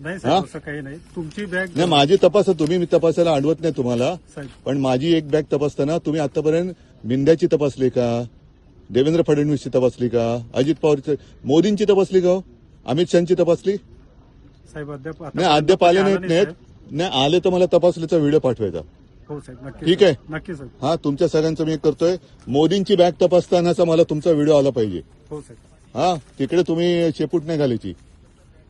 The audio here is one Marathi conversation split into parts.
नाही हा? साहेब असं काही नाही. तुमची बॅग नाही माझी तपासा तुम्ही मी तपासायला अडवत नाही तुम्हाला. साहेब. पण माझी एक बॅग तपासताना तुम्ही आतापर्यंत बिंद्याची तपासली का? देवेंद्र फडणवीसची तपासली का? अजित पवारची मोदींची तपासली का हो? अमित शहाची तपासली? साहेब अद्याप आता- नाही अद्याप आले आलं नाहीत नाही, नाहीत. साहेब. नाही आले तर मला तपासलीचा व्हिडिओ पाठवायचा. हो साहेब नक्की ठीक साहेब. आहे. नक्की साहेब. हा तुमच्या सगळ्यांचं मी एक करतोय. मोदींची बॅग तपासतानाचा मला तुमचा व्हिडिओ आला पाहिजे. हो साहेब. हा तिकडे तुम्ही शेपूट नाही घालायची.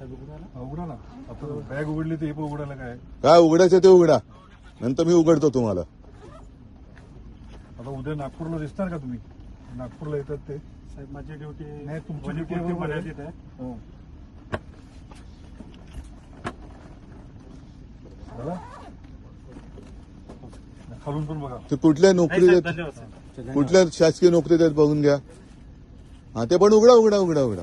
बॅग उघडली हे पण उघडायला काय? काय उघडायचं ते उघडा. नंतर मी उघडतो तुम्हाला. आता उद्या नागपूरला दिसणार का तुम्ही? नागपूरला येतात ते. साहेब माझी ड्युटी नाही तुमची ड्युटी मर्यादित आहे. हो. खालून पण बघा. ते कुठल्या नोकरी देत कुठल्या शासकीय नोकरी देत बघून घ्या. हा ते पण उघडा उघडा उघडा उघडा.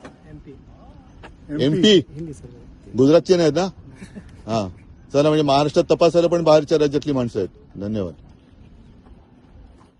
एमपी गुजरातचे नाहीत ना? हा. चला म्हणजे महाराष्ट्रात तपासायला पण बाहेरच्या राज्यातली माणसं आहेत. धन्यवाद.